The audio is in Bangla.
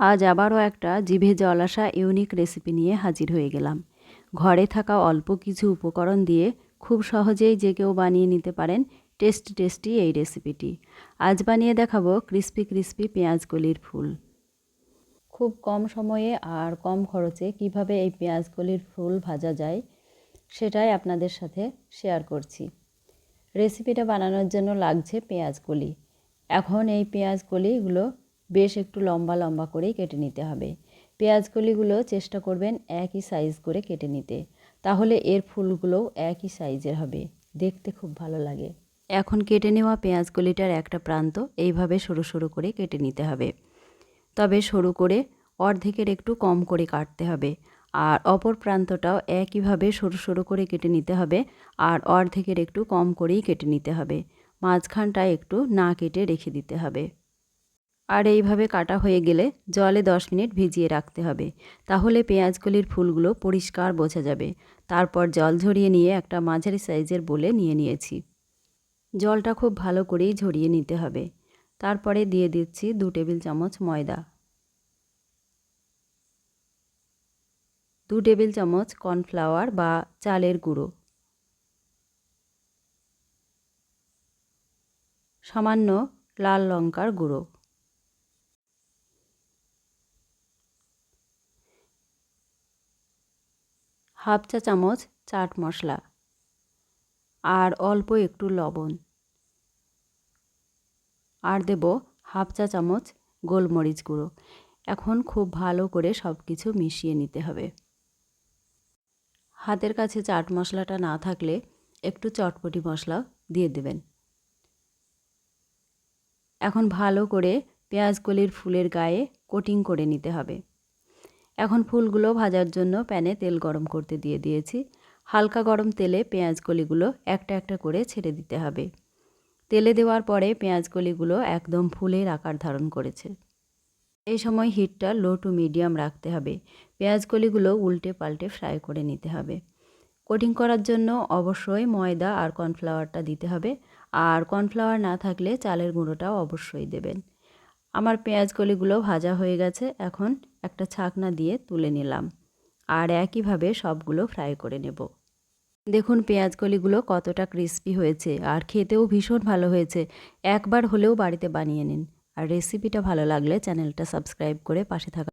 আজ আবারও একটা জিভে জল আসা ইউনিক রেসিপি নিয়ে হাজির হয়ে গেলাম। ঘরে থাকা অল্প কিছু উপকরণ দিয়ে খুব সহজেই যে কেউ বানিয়ে নিতে পারেন টেস্টি টেস্টি এই রেসিপিটি। আজ বানিয়ে দেখাবো ক্রিস্পি ক্রিস্পি পেঁয়াজ কলির ফুল। খুব কম সময়ে আর কম খরচে কীভাবে এই পেঁয়াজ কলির ফুল ভাজা যায় সেটাই আপনাদের সাথে শেয়ার করছি। রেসিপিটা বানানোর জন্য লাগছে পেঁয়াজ কলি এখন এই পেঁয়াজ কলিগুলো বেশ একটু লম্বা লম্বা করেই কেটে নিতে হবে। পেঁয়াজ কলিগুলো চেষ্টা করবেন একই সাইজ করে কেটে নিতে। তাহলে এর ফুলগুলোও একই সাইজের হবে। দেখতে খুব ভালো লাগে। এখন কেটে নেওয়া পেঁয়াজ কলিটার একটা প্রান্ত এইভাবে সরু সরু করে কেটে নিতে হবে। তবে সরু করে অর্ধেকের একটু কম করে কাটতে হবে। আর অপর প্রান্তটাও একইভাবে সরু সরু করে কেটে নিতে হবে আর অর্ধেকের একটু কম করেই কেটে নিতে হবে। মাঝখানটা একটু না কেটে রেখে দিতে হবে। আর এইভাবে কাটা হয়ে গেলে জলে দশ মিনিট ভিজিয়ে রাখতে হবে। তাহলে পেঁয়াজগুলির ফুলগুলো পরিষ্কার বোঝা যাবে। তারপর জল ঝরিয়ে নিয়ে একটা মাঝারি সাইজের বলে নিয়ে নিয়েছি। জলটা খুব ভালো করেই ঝরিয়ে নিতে হবে। তারপরে দিয়ে দিচ্ছি দু টেবিল চামচ ময়দা। দু টেবিল চামচ কর্নফ্লাওয়ার বা চালের গুঁড়ো। সামান্য লাল লঙ্কার গুঁড়ো। হাফ চা চামচ চাট মশলা আর অল্প একটু লবণ। আর দেব হাফ চা চামচ গোলমরিচ গুঁড়ো। এখন খুব ভালো করে সব কিছু মিশিয়ে নিতে হবে। হাতের কাছে চাট মশলাটা না থাকলে একটু চটপটি মশলা দিয়ে দেবেন। এখন ভালো করে পেঁয়াজ কলির ফুলের গায়ে কোটিং করে নিতে হবে। এখন ফুলগুলো ভাজার জন্য প্যানে তেল গরম করতে দিয়ে দিয়েছি। হালকা গরম তেলে পেঁয়াজ কলিগুলো একটা একটা করে ছেড়ে দিতে হবে। তেলে দেওয়ার পরে পেঁয়াজ কলিগুলো একদম ফুলের আকার ধারণ করেছে। এই সময় হিটটা লো টু মিডিয়াম রাখতে হবে। পেঁয়াজ কলিগুলো উল্টে পাল্টে ফ্রাই করে নিতে হবে। কোটিং করার জন্য অবশ্যই ময়দা আর কর্নফ্লাওয়ারটা দিতে হবে। আর কর্নফ্লাওয়ার না থাকলে চালের গুঁড়োটাও অবশ্যই দেবেন। আমার পেঁয়াজ কলিগুলো ভাজা হয়ে গেছে, এখন একটা ছাকনা দিয়ে তুলে নিলাম আর একইভাবে সবগুলো ফ্রাই করে নেব। দেখুন পেঁয়াজ কলিগুলো কতটা ক্রিস্পি হয়েছে আর খেতেও ভীষণ ভালো হয়েছে। একবার হলেও বাড়িতে বানিয়ে নিন। আর রেসিপিটা ভালো লাগলে চ্যানেলটা সাবস্ক্রাইব করে পাশে থাকা